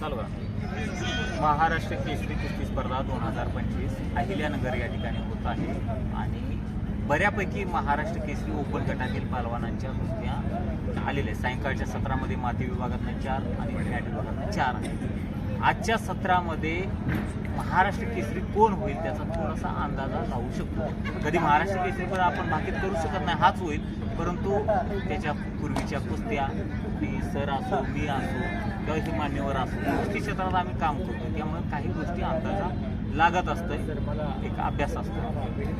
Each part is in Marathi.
चालू करा. महाराष्ट्र केसरी कुस्ती स्पर्धा दोन हजार पंचवीस अहिल्यानगर या ठिकाणी होत आहे. आणि बऱ्यापैकी महाराष्ट्र केसरी ओपन गटातील पालवानांच्या कुस्त्या आलेल्या सायंकाळच्या सत्रामध्ये माती विभागातनं चार आणि मॅट विभागातनं चार आहेत. आजच्या सत्रामध्ये महाराष्ट्र केसरी कोण होईल त्याचा थोडासा अंदाजा लावू शकतो. कधी महाराष्ट्र केसरी पण आपण भाकीत करू शकत नाही हाच होईल. परंतु त्याच्या पूर्वीच्या कुस्त्या मी सर असो मी असो किंवा हे मान्यवर असो कुस्ती क्षेत्रात आम्ही काम करतो. त्यामुळे काही गोष्टी अंदाजा लागत असतं एक अभ्यास असतो.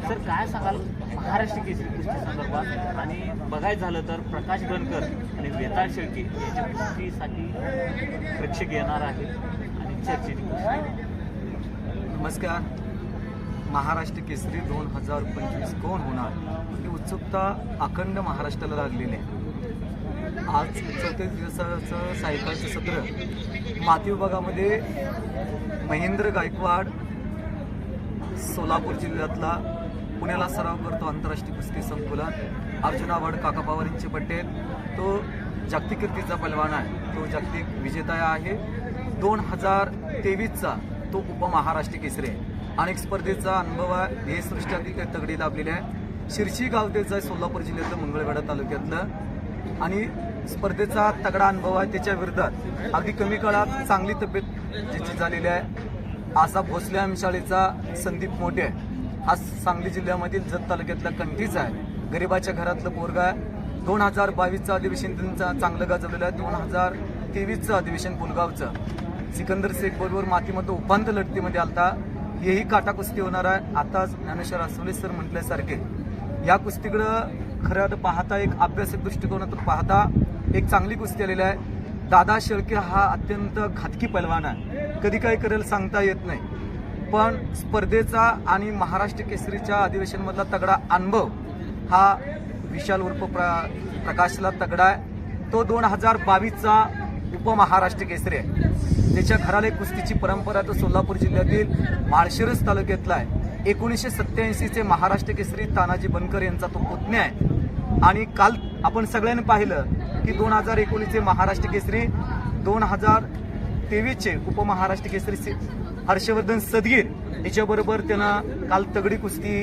सर काय सांगाल महाराष्ट्र केसरी कुस्ती संदर्भात? आणि बघायचं झालं तर प्रकाश गणकर आणि वेताळ शेळके यांच्या कुस्तीसाठी प्रेक्षक येणार आहे नमस्कार. महाराष्ट्र केसरी दोन हजार पंचवीस कोण होणार? ही उत्सुकता अखंड महाराष्ट्राला लागलेली आहे. आज चौतीस दिवसाचं सायकलचं सत्र. माती विभागामध्ये महेंद्र गायकवाड सोलापूर जिल्ह्यातला पुण्याला सराव करतो आंतरराष्ट्रीय कुस्ती संकुलन अर्जुन आवड काका पवार यांचे पट्टे तो जागतिक कीर्तीचा पैलवान आहे. तो जागतिक विजेता आहे. दोन हजार तेवीसचा तो उपमहाराष्ट्र केसरी आहे. अनेक स्पर्धेचा अनुभव आहे. हे तिथे तगडी लाभलेली आहे. शिरशी गाव त्याचं आहे सोलापूर जिल्ह्यातलं मंगळवेढा तालुक्यातलं. आणि स्पर्धेचा तगडा अनुभव आहे त्याच्या विरोधात अगदी कमी काळात चांगली तब्येत ज्याची झालेली आहे. असा भोसले शाळेचा संदीप मोठे आहे. हा सांगली जिल्ह्यामधील जत तालुक्यातला कंठीचा आहे. गरिबाच्या घरातलं पोरगा आहे. दोन हजार बावीसचं अधिवेशन त्यांचा चांगलं गाजवलेलं आहे. दोन हजार तेवीसचं अधिवेशन पुलगावचं. सिकंदर शेख बरोबर मातीमध्ये उपांत लढतीमध्ये आलता. हेही काटा कुस्ती होणार आहे. आताच ज्ञानेश्वर आसवले सर म्हटल्यासारखे. या कुस्तीकडं खरं पाहता एक अभ्यासिक दृष्टिकोनातून पाहता एक चांगली कुस्ती आलेली आहे. दादा शेळके हा अत्यंत घातकी पैलवान आहे. कधी काय करेल सांगता येत नाही. पण स्पर्धेचा आणि महाराष्ट्र केसरीच्या अधिवेशनमधला तगडा अनुभव हा विशाल उर्फ प्र प्रकाशला तगडा आहे. तो दोन हजार बावीसचा उपमहाराष्ट्र केसरी आहे. त्याच्या घराला कुस्तीची परंपरा तो सोलापूर जिल्ह्यातील माळशिरस तालुक्यातला आहे. एकोणीसशे सत्त्याऐंशीचे महाराष्ट्र केसरी तानाजी बनकर यांचा तो पुतण्या आहे. आणि काल आपण सगळ्यांनी पाहिलं की दोन हजार एकोणीसचे महाराष्ट्र केसरी दोन हजार तेवीसचे उपमहाराष्ट्र केसरी हर्षवर्धन सदगीर याच्याबरोबर त्यानं काल तगडी कुस्ती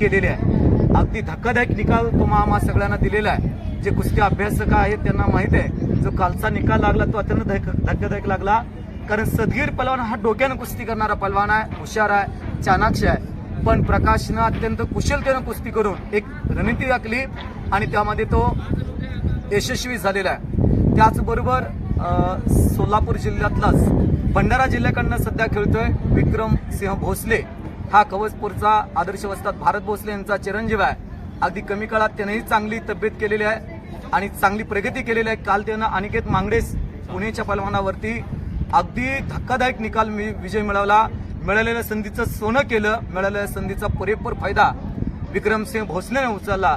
केलेली आहे. अगदी धक्कादायक निकाल तो सगळ्यांना दिलेला आहे. जे कुस्ती अभ्यासक आहेत त्यांना माहीत आहे जो कालचा निकाल लागला तो अत्यंत धक- धक्कादायक लागला. कारण सदगीर पलवान हा डोक्यानं कुस्ती करणारा पलवान आहे हुशार आहे चाणाक्ष आहे. पण प्रकाशनं अत्यंत कुशलतेनं कुस्ती करून एक रणनीती आखली आणि त्यामध्ये तो यशस्वी झालेला आहे. त्याचबरोबर सोलापूर जिल्ह्यातलाच भंडारा जिल्ह्याकडनं सध्या खेळतोय विक्रम सिंह भोसले. हा कवचपूरचा आदर्श वस्तात भारत भोसले यांचा चिरंजीव आहे. अगदी कमी काळात त्यानेही चांगली तब्येत केलेली आहे आणि चांगली प्रगती केलेली आहे. काल त्यानं अनिकेत मांगडेस पुणेच्या पलवानावरती अगदी धक्कादायक निकाल मी विजय मिळवला. मिळालेल्या संधीचं सोनं केलं. मिळालेल्या संधीचा पुरेपूर फायदा विक्रमसिंह भोसलेने उचलला.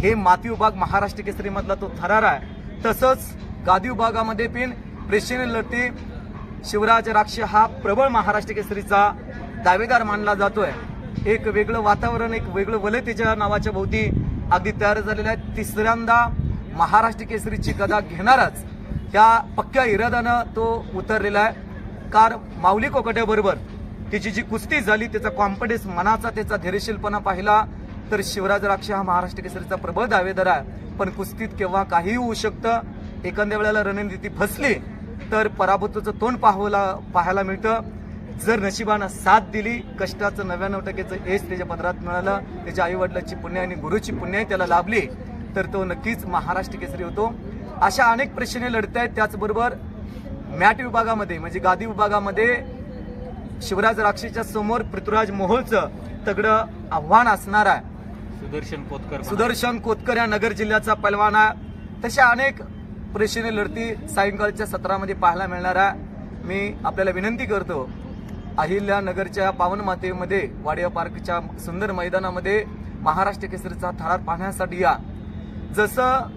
हे माती विभाग महाराष्ट्र केसरीमधला तो थरार आहे. तसंच गादी विभागामध्ये पण प्रेक्षणीय लढती शिवराज राक्ष हा प्रबळ महाराष्ट्र केसरीचा दावेदार मानला जातोय. एक वेगळं वातावरण एक वेगळं वलय त्याच्या नावाच्या भोवती अगदी तयार झालेलं आहे. तिसऱ्यांदा महाराष्ट्र केसरीची गदा घेणारच त्या पक्क्या इराद्यानं तो उतरलेला आहे. कार माऊली कोकट्याबरोबर तिची जी कुस्ती झाली त्याचा कॉन्फिडन्स मनाचा त्याचा धैर्यशीलपणा पाहिला तर शिवराज राक्ष हा महाराष्ट्र केसरीचा प्रबळ दावेदार आहे. पण कुस्तीत केव्हा काहीही होऊ शकतं एखाद्या वेळेला रणनीती फसली तर पराभूताचं तोंड पाहायला पाहायला मिळतं. जर नशिबानं साथ दिली कष्टाचं नव्याण्णव टक्केचं यश त्याच्या पदरात मिळालं त्याच्या आई वडिलांची पुण्य आणि गुरुची पुण्य त्याला लाभली तर तो नक्कीच महाराष्ट्र केसरी होतो. अशा अनेक प्रश्न लढत आहेत. त्याचबरोबर मॅट विभागामध्ये म्हणजे गादी विभागामध्ये शिवराज राक्षीच्या समोर पृथ्वीराज मोहोळचं तगडं आव्हान असणार आहे. सुदर्शन कोतकर सुदर्शन कोतकर या नगर जिल्ह्याचा पैलवान आहे. तशा अनेक प्रेक्षणीय लढती सायंकाळच्या सत्रामध्ये पाहायला मिळणार आहे. मी आपल्याला विनंती करतो अहिल्यानगरच्या पावनमातेमध्ये वाडिया पार्कच्या सुंदर मैदानामध्ये महाराष्ट्र केसरीचा थरार पाहण्यासाठी या. जसं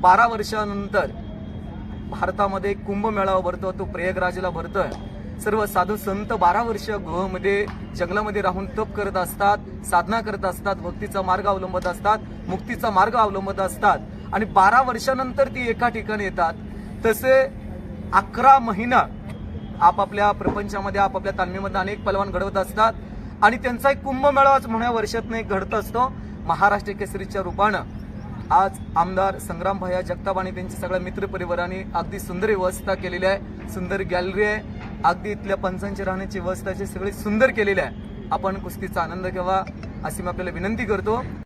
बारा वर्षानंतर भारतामध्ये कुंभमेळावा भरतो तो प्रयागराजला भरतोय. सर्व साधू संत बारा वर्ष गुहमध्ये जंगलामध्ये राहून तप करत असतात साधना करत असतात भक्तीचा मार्ग अवलंबत असतात मुक्तीचा मार्ग अवलंबत असतात. आणि बारा वर्षानंतर ती एका ठिकाणी येतात. तसे अकरा महिना आपापल्या प्रपंचामध्ये आपापल्या तालमीमध्ये अनेक पलवान घडवत असतात. आणि त्यांचा एक कुंभमेळाच म्हणूया वर्षातनं एक घडत असतो. महाराष्ट्र केसरीच्या रूपानं आज आमदार संग्राम भैया जगताप आणि त्यांच्या सगळ्या मित्रपरिवाराने अगदी सुंदर व्यवस्था केलेली आहे. सुंदर गॅलरी आहे. अगदी इथल्या पंचांची राहण्याची व्यवस्था जी सगळी सुंदर केलेली आहे. आपण कुस्तीचा आनंद घ्यावा अशी मी आपल्याला विनंती करतो.